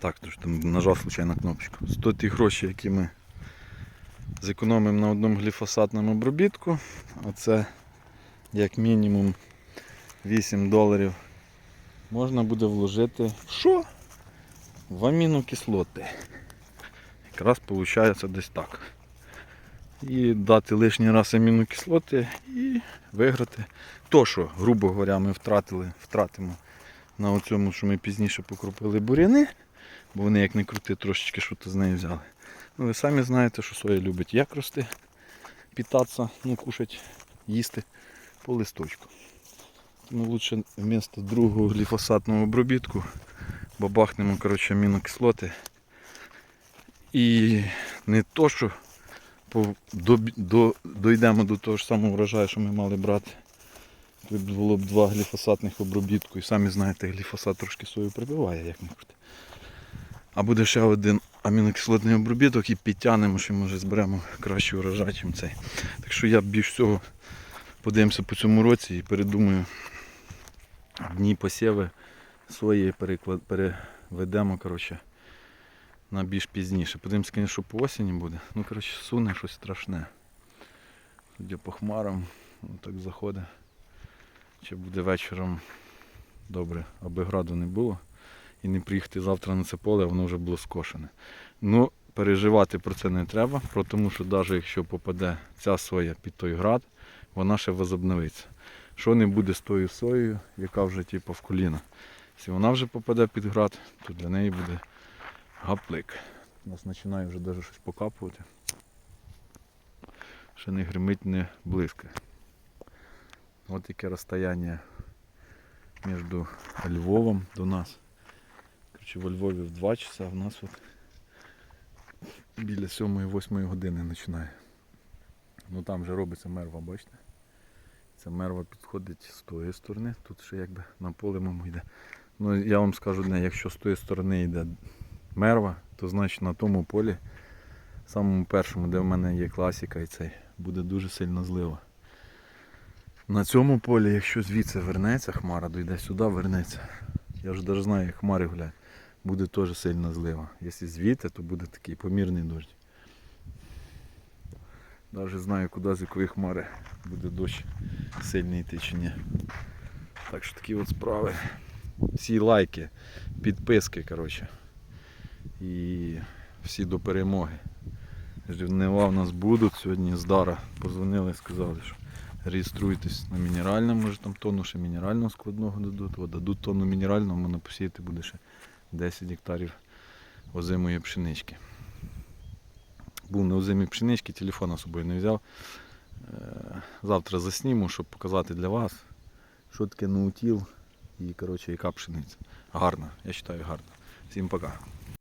Так, тож там нажав случайно кнопочку. 100 ті гроші, які ми зекономимо на одному гліфосатному обробітку. Оце як мінімум 8 доларів. Можна буде вложити в що? В амінокислоти. Якраз виходить десь так. І дати лишній раз амінокислоти і виграти. То, що, грубо говоря, ми втратили, втратимо на цьому, що ми пізніше покропили буряни, бо вони як не крути, трошечки що то з неї взяли. Ну, ви самі знаєте, що соя любить як рости, питатися, ну, кушати, їсти по листочку. Тому лучше вмісто другого гліфосатного обробітку бабахнемо коротше, амінокислоти. І не то, що по- до, до, дойдемо до того ж самого врожаю, що ми мали брати. Було б два гліфосатних обробітку, і самі знаєте, гліфосат трошки сою прибиває, як не крути. А буде ще один амінокислотний обробіток і підтягнемо, що може зберемо кращий урожай, ніж цей. Так що я більш всього подивимося по цьому році і передумаю дні посіви свої переклад, переведемо коротше, на більш пізніше. Подивимося, звісно, що по осені буде. Ну, коротше, суне щось страшне. Судя по хмарам, так заходить. Чи буде вечором добре, аби граду не було. І не приїхати завтра на це поле, воно вже було скошене. Ну, переживати про це не треба, тому що навіть якщо попаде ця соя під той град, вона ще возобновиться. Що не буде з тою соєю, яка вже типу, в коліна. Якщо вона вже попаде під град, то для неї буде гаплик. У нас починає вже навіть щось покапувати. Ще не гримить, не блискає. Ось яке розстояння між Львовом до нас. Короче, во Львові в 2 часа, а в нас от біля 7-8 години починає. Ну там вже робиться мерва, бачите? Ця мерва підходить з тої сторони, тут ще якби на поле мимо йде. Ну я вам скажу одне, якщо з тої сторони йде мерва, то значить на тому полі, самому першому, де в мене є класіка і цей, буде дуже сильно злива. На цьому полі, якщо звідси вернеться хмара, дойде сюди, вернеться. Я вже навіть знаю, як хмари гуляють. Буде теж сильна злива. Якщо звідти, то буде такий помірний дощ. Навіть знаю, куди з якої хмари буде дощ сильний йти чи ні. Так що такі от справи. Всі лайки, підписки, коротше. І всі до перемоги. Жнива в нас будуть. Сьогодні з Дара позвонили, сказали, що реєструйтесь на мінеральному, може там тонну ще мінерального складного дадуть. О, дадуть тонну мінерального, можна посіяти буде ще 10 гектарів озимої пшенички. Був на озимій пшенички, телефона з собою не взяв. Е, Завтра засніму, щоб показати для вас, що таке наутіл і коротше, яка пшениця. Гарна, я вважаю гарна. Всім пока.